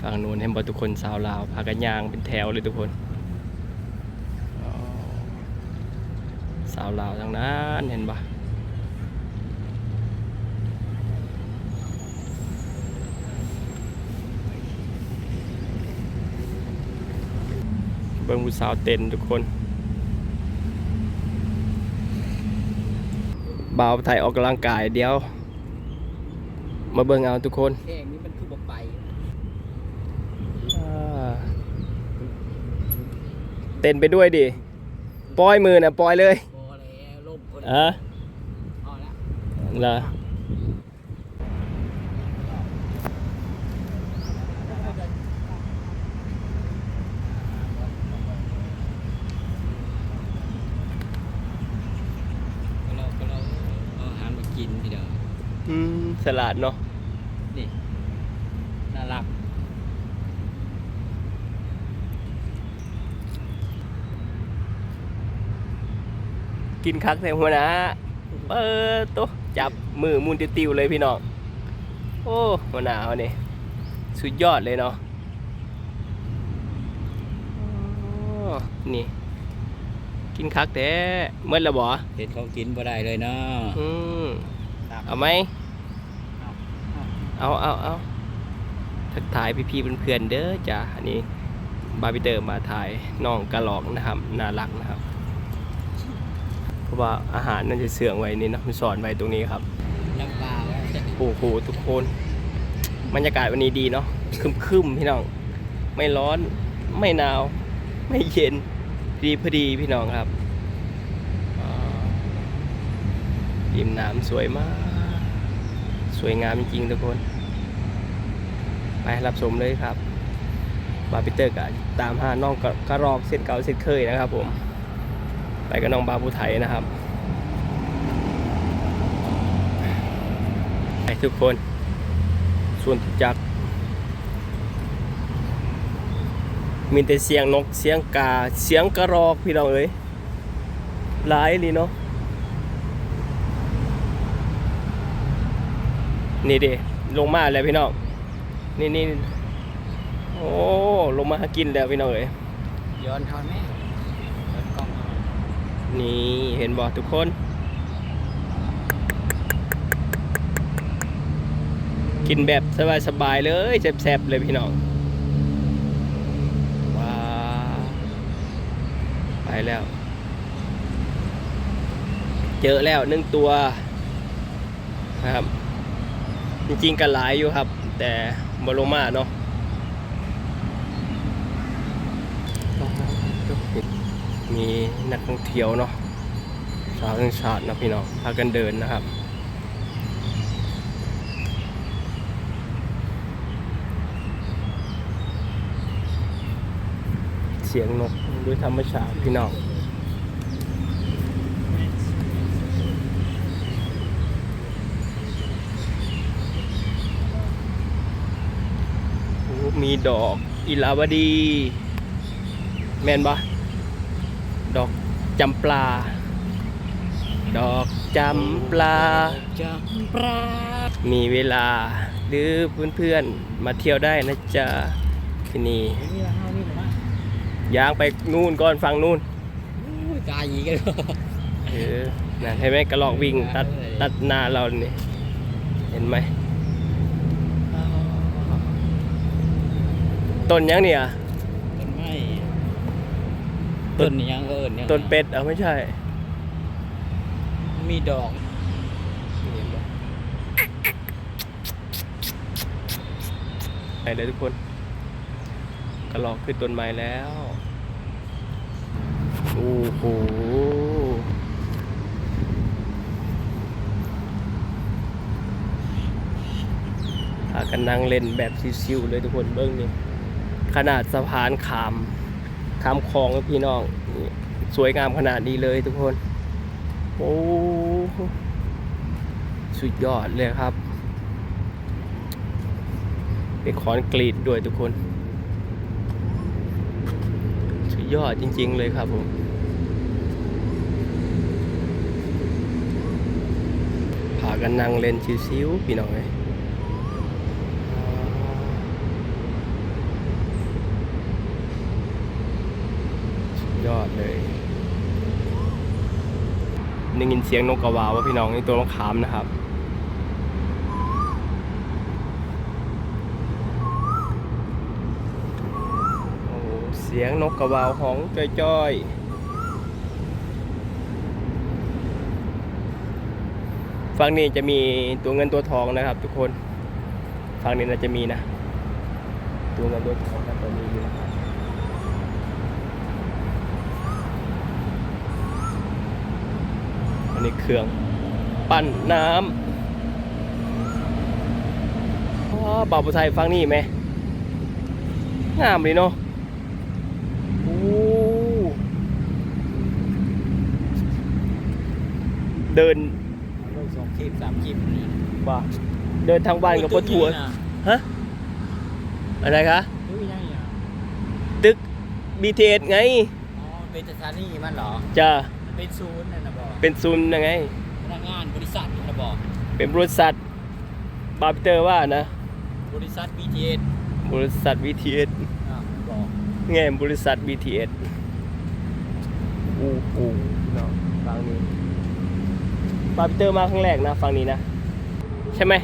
ฝั่งนู้นเห็นบ่ทุกคนสาวลาวพากันยางเป็นแถวเลยทุกคนสาวลาวทางนั้นเห็นปะเบิ่งผู้สาวเต้นทุกคนบ่าวไทยออกกำลังกายเดียว มาเบิ่งเอาทุกคน แข่งนี่มันคือบ่ไป อ่าเต้นไปด้วยดิปล่อยมือนะปล่อยเลยพอแล้วล่มคนอะพอแล้วล่ะก็เราก็เราเอาอาหารมากินทีเดียวอืมสลัดเนาะ นี่น่ารัก กินคักแต่หัวหนะเปิดตัวจับมือมุนติวๆเลยพี่น้องโอ้หัวหน้าเขานี่สุดยอดเลยเนาะโอ้นี่ กินคักแต่เมื่อละบ่เห็นเขากินบ่ได้เลยเนาะอืมเอาไหมเอาเอาเอาทักทายพี่ๆเพื่อนๆเด้อจ้าอันนี้บาร์บิเตอร์มาถ่ายน้องกระหลอกนะครับน่ารักนะครับ เพราะว่าอาหารนั่นจะเสื่องไว้นี่เนาะมันสอนไว้ตรงนี้ครับน้ำปลาไว้โอ้โหทุกคนบรรยากาศวันนี้ดีเนาะครึมๆพี่น้อง ไม่ร้อนไม่หนาว ไม่เย็นดีพอดีพี่น้องครับอ่าริมน้ำสวยมาก สวยงามจริงๆทุกคน ไปรับชมเลยครับ บาร์บิเตอร์กับตามหาน้องกระกระรอกเส้นเก่าเส้นเคยนะครับผม ไปกับน้องบาบูไทยนะครับไปทุกคน ส่วนจัก มีแต่เสียงนกเสียงกาเสียงกระรอกพี่น้องเอ้ยหลายเลยเนาะนี่เดิลงมาแล้วพี่น้องนี่นี่โอ้ลงมาหากินแล้วพี่น้องเอ้ยย้อนเขาแม่ย้อนกล้องเอา นี่เห็นบ่ทุกคน กินแบบสบายๆเลยแซ่บๆเลยพี่น้องว้าไปแล้ว เจอแล้วหนึ่งตัวนะครับ จริงๆกันหลายอยู่ครับ แต่บโลมาเนาะ มีนักท่องเที่ยวเนาะชาวต่างชาตินะพี่น้องพากันเดินนะครับเสียงนกด้วยธรรมชาติพี่น้องโอ้มีดอกอิลาวดี แมนปะ จำปลา ดอกจำปลาจังปลา มีเวลา หรือเพื่อนๆ มาเที่ยวได้นะจ๊ะที่นี่นี่ละห้านี่ละมั้งย่างไปนู่นก่อนฟังนู่นอุ้ยกายยีกันเลยเออนั่นเห็นไหมกระลอกวิ่งตัดตัดหน้าเรานี่เห็นไหมต้นยังเนี่ยต้นไม้ ต้นนี่ยังเอิญยังต้นเป็ดเอาไม่ใช่ มีดอกไปเลยทุกคนกระลอกขึ้นต้นไม้แล้วโอ้โหพากันนั่งเล่นแบบชิวๆเลยทุกคนเบิ้งนี่ขนาดสะพานขาม ขามคลองพี่น้องนี่สวยงามขนาดนี้เลยทุกคน โอ้สุดยอดเลยครับเป็นคอนกรีตด้วยทุกคน สุดยอดจริง ๆ เลยครับผมพากันนั่งเล่นชิวๆพี่น้องเลย ได้ยินเสียงนกกระวาวว่าพี่น้องในตัวมะขามนะครับ โอ้เสียงนกกระวาวหองจ้อยๆฝั่งนี้จะมีตัวเงินตัวทองนะครับ ทุกคนฝั่งนี้น่าจะมีนะ ตัวเงินตัวทองนะตัวนี้อยู่ นะครับอันนี้เครื่อง ปั่นน้ำอ๋อบ่าวผู้ไทยฟังนี่ไหม งามเลยเนาะโอ้เดินลงสองคลิปสามคลิปนี่ว่าเดินทางบ้านกับรถทัวร์ฮะ อะไรคะดูยังไงตึก BTS ไง อ๋อ เป็นสถานีมันเหรอจะเป็นศูนย์นั่นนะบอก เป็นซูนยังไง พนักงานบริษัทนั่นนะบอกเป็นบริษัทบาร์บิเตอร์ว่านะ บริษัท BTS บริษัท BTS อ่าบอกไงบริษัท BTS โอ้โหเนาะฟังนี้บาร์บิเตอร์มาครั้งแรกนะฟังนี้นะ ใช่ไหม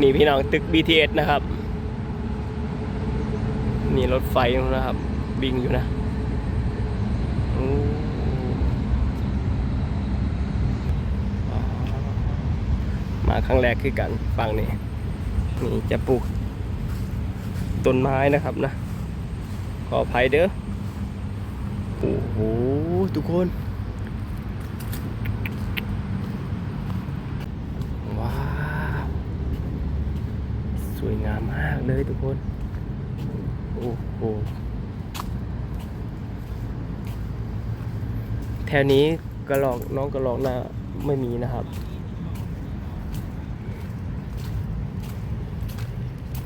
นี่พี่น้องตึก BTS นะครับ นี่รถไฟนะครับ บิงอยู่นะโอ้อ๋อมา ครั้งแรกคือกันฟังนี่นี่จะปลูกต้นไม้นะครับนะขออภัยเด้อโอ้โหทุกคน ว้าว สวยงามมากเลยทุกคน โอ้โหแถวนี้กระหลอกน้องกระหลอกนาไม่มีนะครับ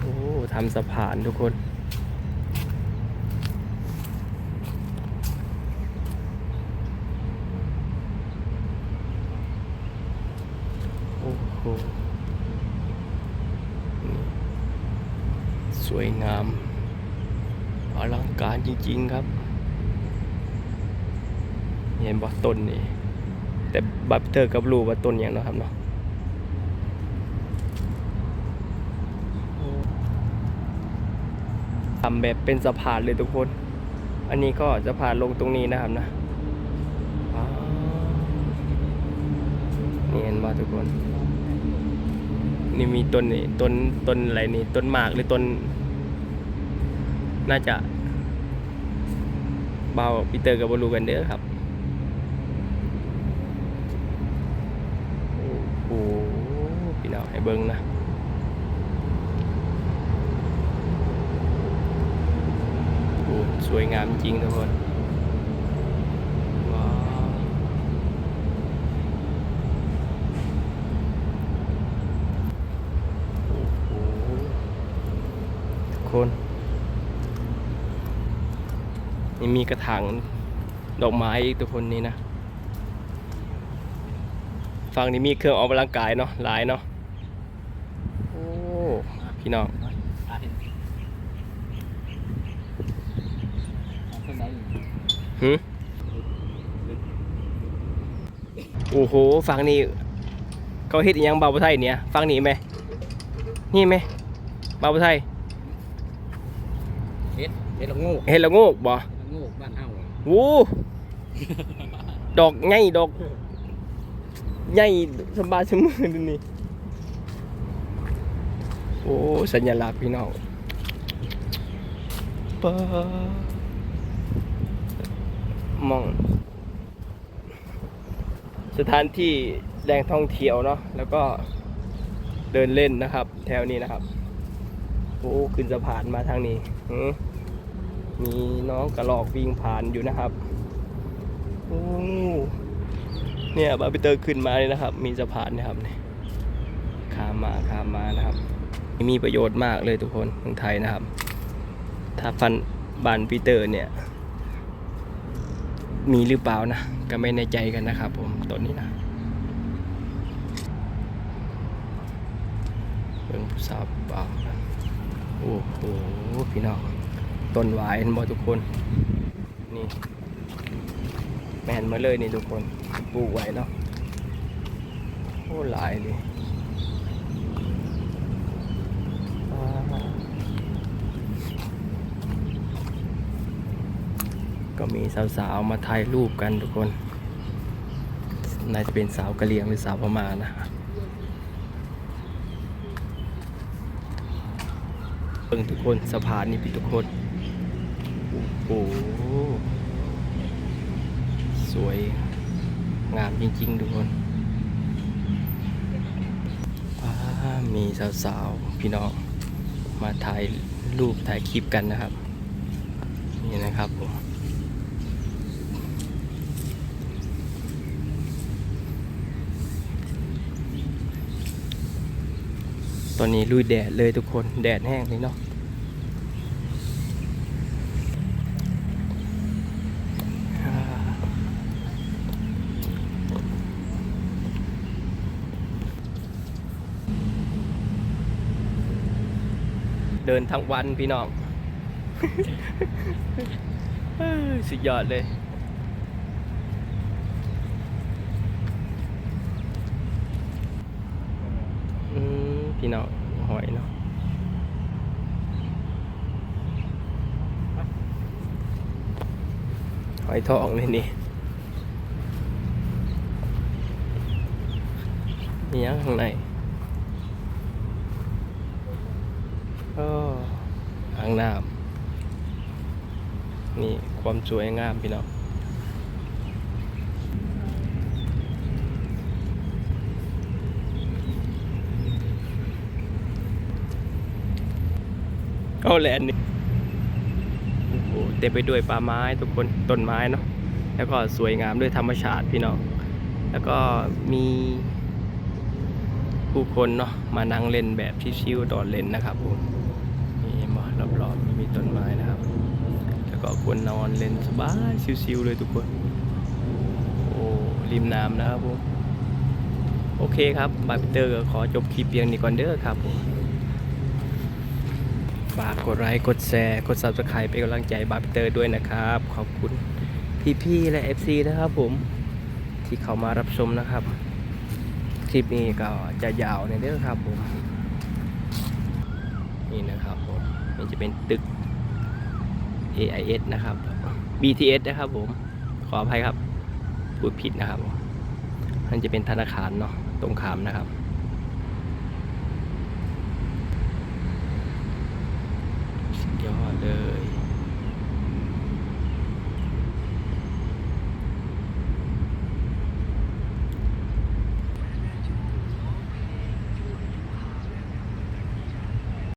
โอ้ ทำสะพานทุกคน โอ้โห สวยงามอลังการจริง ๆ ครับ เห็นบ่ต้นนี่ แต่บับเตอร์กับรูว่าต้นอย่างเนาะครับเนาะ ทำแบบเป็นสะพานเลยทุกคน อันนี้ก็จะผ่านลงตรงนี้นะครับนะนี่เห็นบ่ทุกคน นี่มีต้นนี่ต้นต้นอะไรนี่ต้นหมากหรือต้น น่าจะ เบาปีเตอร์กับบรูกันเด้อครับโอ้โหพี่น้องให้เบิ้งนะ โอ้ สวยงามจริงทุกคนโอ้โหทุกคนนี่มีกระถางดอกไม้อีกทุกคนนี่นะฝั่งนี้มีเครื่องออกกำลังกายเนาะหลายเนาะโอ้พี่น้อง อ่าเห็นเอาคนไหนอีก หึโอ้โหฝั่งนี้ เขาเฮ็ดอิหยังบาวไทยเนี่ยฝั่งนี้ไหมนี่ไหมบาวไทยเฮ็ดเฮ็ดละโงูเฮ็ดละโงกบ่ละโงูบ้านเฮาโอ้ดอกใหญ่ดอกใหญ่สมบายเสมอดูนี่โอ้สัญลักษณ์พี่น้องปะ มอง สถานที่แหล่งท่องเที่ยวเนาะแล้วก็เดินเล่นนะครับ แถวนี้นะครับโอ้ขึ้นสะพานมาทางนี้มีน้องกระลอกวิ่งผ่านอยู่นะครับโอ้เนี่ยบาร์บิเตอร์ขึ้นมาเลยนะครับ มีสะพานนะครับเนี่ยข้ามมาข้ามมานะครับ มีประโยชน์มากเลยทุกคนเมืองไทยนะครับ ถ้าฟันบานปีเตอร์เนี่ย มีหรือเปล่านะ ก็ไม่แน่ใจกันนะครับผมต้นนี้นะเบิ่งผู้สาวเปล่าโอ้โหพี่น้องต้นหวายนบ่ทุกคนนี่แมนมาเลยนี่ทุกคนปลูกไว้เนาะโอ้หลายเลยอ่า ก็มีสาวๆมาถ่ายรูปกันทุกคนน่าจะเป็นสาวกะเหรี่ยงหรือสาวพม่านะเบิ่งทุกคนสะพานนี่พี่ทุกคนโอ้โหสวยงามจริงๆทุกคนมีสาวๆพี่น้องมาถ่ายรูปถ่ายคลิปกันนะครับ นี่นะครับผม ตอนนี้ลุยแดดเลยทุกคนแดดแห้งเลยเนาะเดินทั้งวันพี่น้อง สุดยอดเลย อืม พี่น้องหอยเนาะหอยทองเลยนี่มีหยังข้างในโอ้อ่างน้ำนี่ความสวยงามพี่น้อง เอาแลนด์นี่โอ้โหเต็มไปด้วยป่าไม้ทุกคนต้นไม้เนาะแล้วก็สวยงามด้วยธรรมชาติพี่น้องแล้วก็มีผู้คนเนาะมานั่งเล่นแบบชิวๆตอนเล่นนะครับผมนี่มารอบๆมีต้นไม้นะครับ แล้วก็คนนอนเล่นสบายชิวๆเลยทุกคนโอ้ริมน้ำนะครับผมโอเคครับบาร์พีเตอร์ขอจบคลิปเพียงนี้ก่อนเด้อครับผม ฝากกดไลค์กดแชร์กด subscribe เป็นกำลังใจบาร์พีเตอร์ด้วยนะครับ ขอบคุณพี่ๆและ FC นะครับผมที่เข้ามารับชมนะครับ คลิปนี้ก็จะยาวในอยเด้อครับผมนี่นะครับผมนี่จะเป็นตึก AIS นะครับ BTS นะครับผม ขออภัยครับพูดผิดนะครับ มันจะเป็นธนาคารเนาะตรงขามนะครับ ยอดเลย